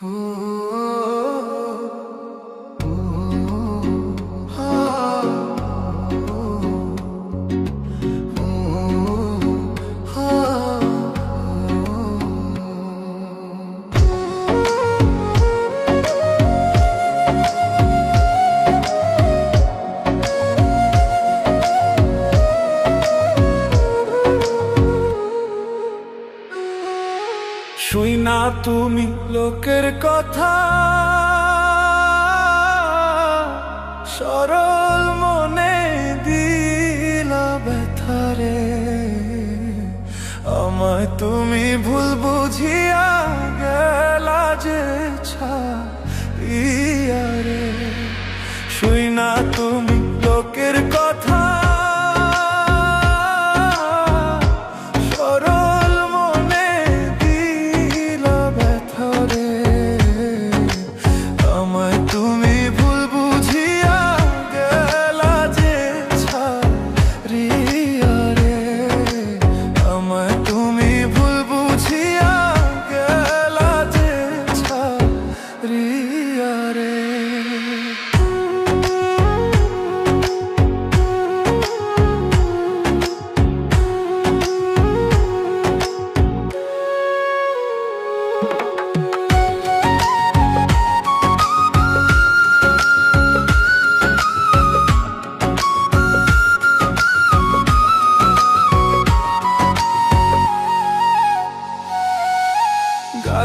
শুই তুমি লোকের কথা। সরল মনে দিলা ব্যথারে। আমায় তুমি ভুল বুঝিয়া গেলা যে ছাইয়ারে শুই না তুমি লোকের কথা।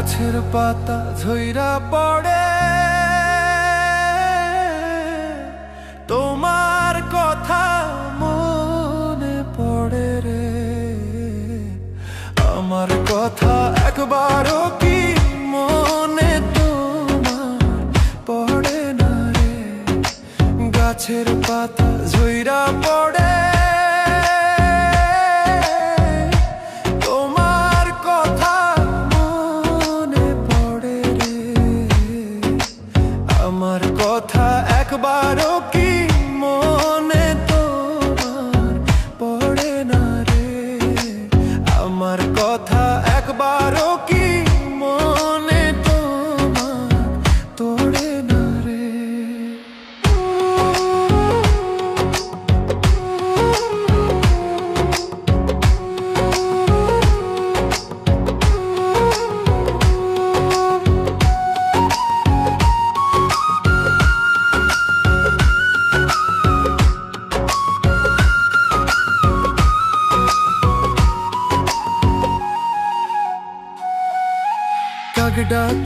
গাছের পাতা ঝইরা পড়ে।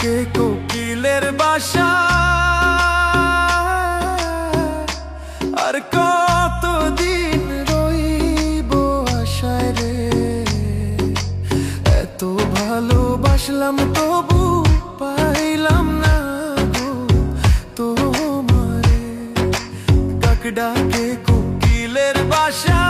ডাকে কোকিলের বাসা। আর কতদিন রইব আশায় রে? এত ভালোবাসলাম তবু পাইলাম না গো তোমারে। কাক ডাকে কোকিলের বাসা।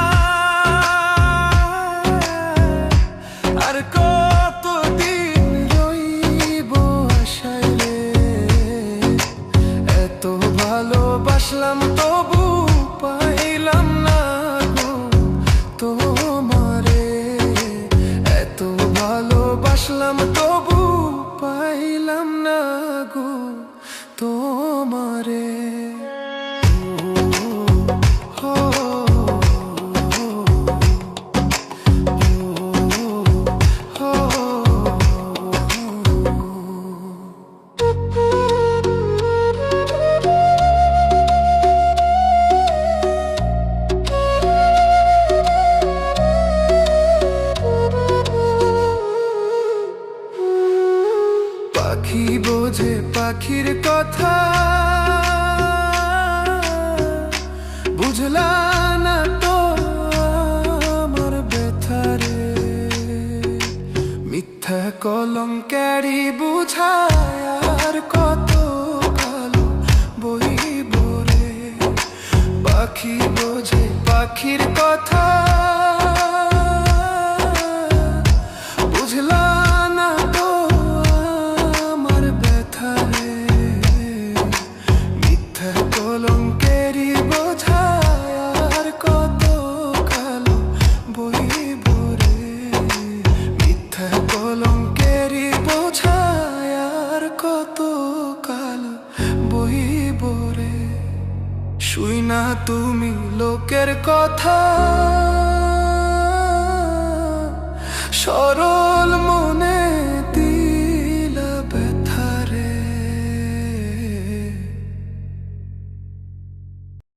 পাখির কথা। বুঝলা না তো আমার ব্যথারে মিথ্যা কলম ক্যারি বুঝায় কত কালো বই বরে পাখি বোঝে পাখির কথা। কতকাল কাল বহিব রে। শুই না তুমি লোকের কথা। সরো